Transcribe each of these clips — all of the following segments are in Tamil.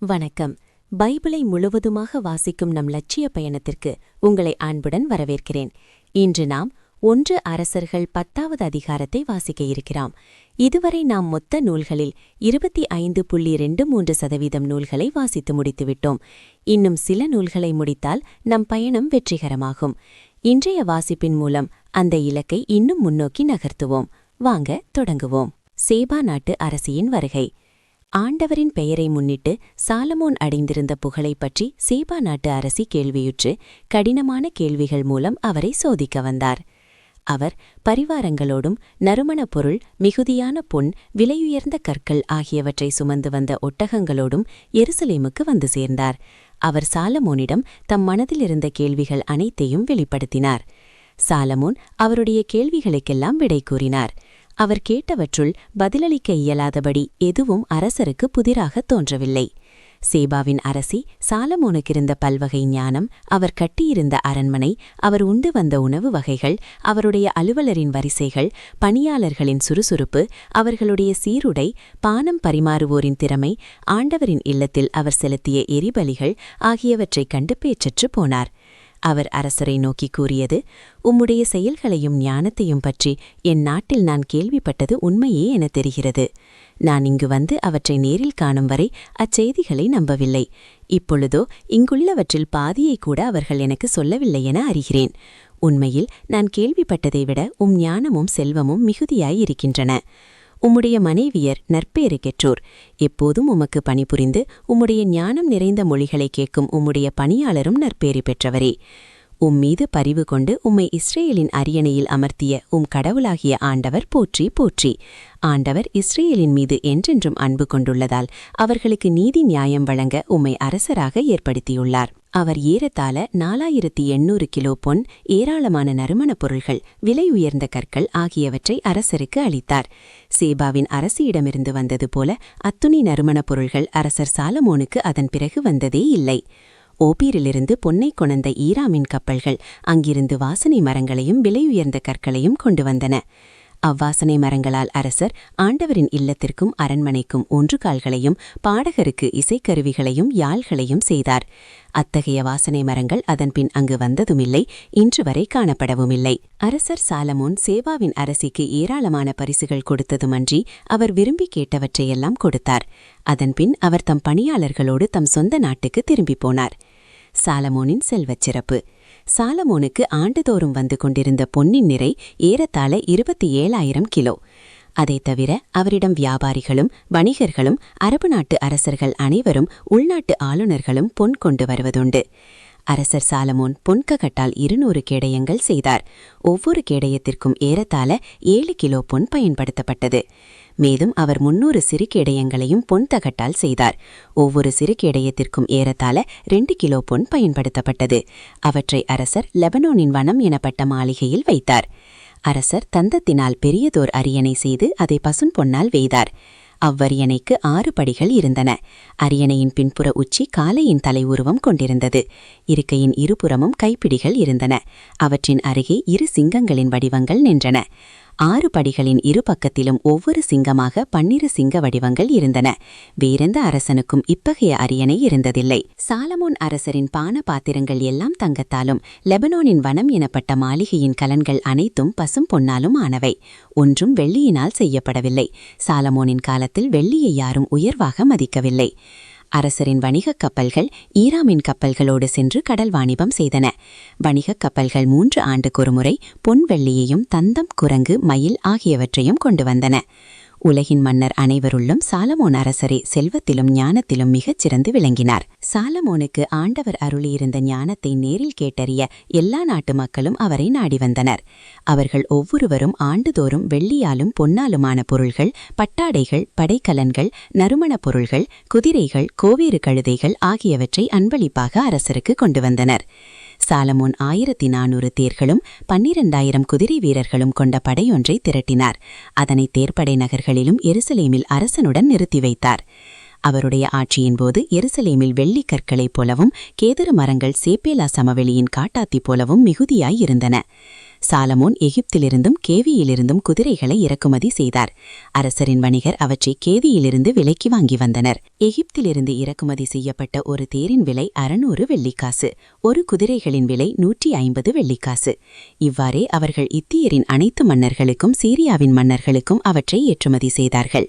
வணக்கம். பைபிளை முழுவதுமாக வாசிக்கும் நம் லட்சிய பயணத்திற்கு உங்களை அன்புடன் வரவேற்கிறேன். இன்று நாம் ஒன்று அரசர்கள் பத்தாவது அதிகாரத்தை வாசிக்க இருக்கிறோம். இதுவரை நாம் மொத்த நூல்களில் இருபத்தி ஐந்து புள்ளி ரெண்டு மூன்று சதவீதம் நூல்களை வாசித்து முடித்துவிட்டோம். இன்னும் சில நூல்களை முடித்தால் நம் பயணம் வெற்றிகரமாகும். இன்றைய வாசிப்பின் மூலம் அந்த இலக்கை இன்னும் முன்னோக்கி நகர்த்துவோம். வாங்க தொடங்குவோம். சேபா நாட்டு அரசியின் வருகை. ஆண்டவரின் பெயரை முன்னிட்டு சாலமோன் அடைந்திருந்த புகழைப் பற்றி சேபா நாட்டு அரசி கேள்வியுற்று கடினமான கேள்விகள் மூலம் அவரை சோதிக்க வந்தார். அவர் பரிவாரங்களோடும் நறுமணப் பொருள் மிகுதியான பொன் விலையுயர்ந்த கற்கள் ஆகியவற்றை சுமந்து வந்த ஒட்டகங்களோடும் எருசலேமுக்கு வந்து சேர்ந்தார். அவர் சாலமோனிடம் தம் மனதிலிருந்த கேள்விகள் அனைத்தையும் வெளிப்படுத்தினார். சாலமோன் அவருடைய கேள்விகளுக்கெல்லாம் விடை கூறினார். அவர் கேட்டவற்றுள் பதிலளிக்க இயலாதபடி எதுவும் அரசருக்கு புதிராக தோன்றவில்லை. சேபாவின் அரசி சாலமோனுக்கிருந்த பல்வகை ஞானம் அவர் கட்டியிருந்த அரண்மனை அவர் உண்டு வந்த உணவு வகைகள் அவருடைய அலுவலரின் வரிசைகள் பணியாளர்களின் சுறுசுறுப்பு அவர்களுடைய சீருடை பானம் பரிமாறுவோரின் திறமை ஆண்டவரின் இல்லத்தில் அவர் செலுத்திய எரிபலிகள் ஆகியவற்றைக் கண்டு பேச்சற்று போனார். அவர் அரசரை நோக்கி கூறியது உம்முடைய செயல்களையும் ஞானத்தையும் பற்றி என் நாட்டில் நான் கேள்விப்பட்டது உண்மையே என தெரிகிறது. நான் இங்கு வந்து அவற்றை நேரில் காணும் வரை அச்செய்திகளை நம்பவில்லை. இப்பொழுதோ இங்குள்ளவற்றில் பாதியை கூட அவர்கள் எனக்கு சொல்லவில்லை என அறிகிறேன். உண்மையில் நான் கேள்விப்பட்டதை விட உம் ஞானமும் செல்வமும் மிகுதியாயிருக்கின்றன உம்முடைய மனைவியர் நற்பேறு கெற்றோர் எப்போதும் உமக்கு பணிபுரிந்து உம்முடைய ஞானம் நிறைந்த மொழிகளை கேட்கும் உம்முடைய பணியாளரும் நற்பேறு பெற்றவரே. உம் மீது பரிவு கொண்டு உம்மை இஸ்ரேலின் அரியணையில் அமர்த்திய உம் கடவுளாகிய ஆண்டவர் போற்றி போற்றி. ஆண்டவர் இஸ்ரேலின் மீது என்றென்றும் அன்பு கொண்டுள்ளதால் அவர்களுக்கு நீதி நியாயம் வழங்க உம்மை அரசராக ஏற்படுத்தியுள்ளார். அவர் ஏறத்தாழ நாலாயிரத்தி எண்ணூறு கிலோ பொன் ஏராளமான நறுமணப் பொருள்கள் விலை உயர்ந்த கற்கள் ஆகியவற்றை அரசருக்கு அளித்தார். சேபாவின் அரசியிடமிருந்து வந்தது போல அத்துணி நறுமணப் பொருள்கள் அரசர் சாலமோனுக்கு அதன் பிறகு வந்ததே இல்லை. ஓப்பீரிலிருந்து பொன்னை கொணந்த ஈராமின் கப்பல்கள் அங்கிருந்து வாசனை மரங்களையும் விலையுயர்ந்த கற்களையும் கொண்டு வந்தன. அவ்வாசனை மரங்களால் அரசர் ஆண்டவரின் இல்லத்திற்கும் அரண்மனைக்கும் ஒன்றுகால்களையும் பாடகருக்கு இசைக்கருவிகளையும் யாழ்களையும் செய்தார். அத்தகைய வாசனை மரங்கள் அதன்பின் அங்கு வந்ததுமில்லை இன்று வரை காணப்படவுமில்லை. அரசர் சாலமோன் சேவாவின் அரசிக்கு ஏராளமான பரிசுகள் கொடுத்ததுமன்றி அவர் விரும்பி கேட்டவற்றையெல்லாம் கொடுத்தார். அதன்பின் அவர் தம் பணியாளர்களோடு தம் சொந்த நாட்டுக்கு திரும்பிப் போனார். சாலமோனின் செல்வச் சிறப்பு சாலமோனுக்கு ஆண்டுதோறும் வந்து கொண்டிருந்த பொன்னின் நிறை ஏறத்தாழ இருபத்தி ஏழாயிரம் கிலோ. அதைத் தவிர அவரிடம் வியாபாரிகளும் வணிகர்களும் அரபு நாட்டு அரசர்கள் அனைவரும் உள்நாட்டு ஆளுநர்களும் பொன் கொண்டு வருவதுண்டு. அரசர் சாலமோன் பொன்ககட்டால் இருநூறு கேடயங்கள் செய்தார். ஒவ்வொரு கேடயத்திற்கும் ஏறத்தாழ ஏழு கிலோ பொன் பயன்படுத்தப்பட்டது. மேலும் அவர் முன்னூறு சிறுகேடயங்களையும் பொன் தகட்டால் செய்தார். ஒவ்வொரு சிறுகேடயத்திற்கும் ஏறத்தாழ ரெண்டு கிலோ பொன் பயன்படுத்தப்பட்டது. அவற்றை அரசர் லெபனோனின் வனம் எனப்பட்ட மாளிகையில் வைத்தார். அரசர் தந்தத்தினால் பெரியதோர் அரியணை செய்து அதை பசுன் பொன்னால் வெய்தார். அவ்வரியணைக்கு ஆறு படிகள் இருந்தன. அரியணையின் பின்புற உச்சி காலையின் தலை உருவம் கொண்டிருந்தது. இருக்கையின் இருபுறமும் கைப்பிடிகள் இருந்தன. அவற்றின் அருகே இரு சிங்கங்களின் வடிவங்கள் நின்றன. ஆறு படிகளின் இரு பக்கத்திலும் ஒவ்வொரு சிங்கமாக பன்னிரு சிங்க வடிவங்கள் இருந்தன. வேறெந்த அரசனுக்கும் இத்தகைய அரியணை இருந்ததில்லை. சாலமோன் அரசரின் பான பாத்திரங்கள் எல்லாம் தங்கத்தாலும் லெபனோனின் வனம் எனப்பட்ட மாளிகையின் கலன்கள் அனைத்தும் பசும் பொன்னாலும் ஆனவை. ஒன்றும் வெள்ளியினால் செய்யப்படவில்லை. சாலமோனின் காலத்தில் வெள்ளியை யாரும் உயர்வாக மதிக்கவில்லை. அரசரின் வணிகக் கப்பல்கள் ஈராமின் கப்பல்களோடு சென்று கடல் வாணிபம் செய்தன. வணிகக் கப்பல்கள் மூன்று ஆண்டுக்கொருமுறை பொன் வெள்ளியையும் தந்தம் குரங்கு மயில் ஆகியவற்றையும் கொண்டு வந்தன. உலகின் மன்னர் அனைவருள்ளும் சாலமோன் அரசரே செல்வத்திலும் ஞானத்திலும் மிகச் சிறந்து விளங்கினார். சாலமோனுக்கு ஆண்டவர் அருளியிருந்த ஞானத்தை நேரில் கேட்டறிய எல்லா நாட்டு மக்களும் அவரை நாடி வந்தனர். அவர்கள் ஒவ்வொருவரும் ஆண்டுதோறும் வெள்ளியாலும் பொன்னாலுமான பொருள்கள் பட்டாடைகள் படைக்கலன்கள் நறுமணப் பொருள்கள் குதிரைகள் கோவேறு கழுதைகள் ஆகியவற்றை அன்பளிப்பாக அரசருக்கு கொண்டு வந்தனர். சாலமோன் ஆயிரத்தி நானூறு தேர்களும் பன்னிரண்டாயிரம் குதிரை வீரர்களும் கொண்ட படையொன்றை திரட்டினார். அதனை தேர்ப்படை நகர்களிலும் எருசலேமில் அரசனுடன் நிறுத்தி வைத்தார். அவருடைய ஆட்சியின் போது எருசலேமில் வெள்ளிக் கற்களைப் போலவும் கேதரு மரங்கள் சேப்பேலா சமவெளியின் காட்டாத்தி போலவும் மிகுதியாய் இருந்தன. சாலமோன் எகிப்திலிருந்தும் கேவியிலிருந்தும் குதிரைகளை இறக்குமதி செய்தார். அரசரின் வணிகர் அவற்றை கேவியிலிருந்து விலைக்கு வாங்கி வந்தனர். எகிப்திலிருந்து இறக்குமதி செய்யப்பட்ட ஒரு தேரின் விலை அறுநூறு வெள்ளிக்காசு ஒரு குதிரைகளின் விலை நூற்றி ஐம்பது வெள்ளிக்காசு. இவ்வாறே அவர்கள் இத்தியரின் அனைத்து மன்னர்களுக்கும் சீரியாவின் மன்னர்களுக்கும் அவற்றை ஏற்றுமதி செய்தார்கள்.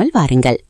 மறக்காமல் வாருங்கள்.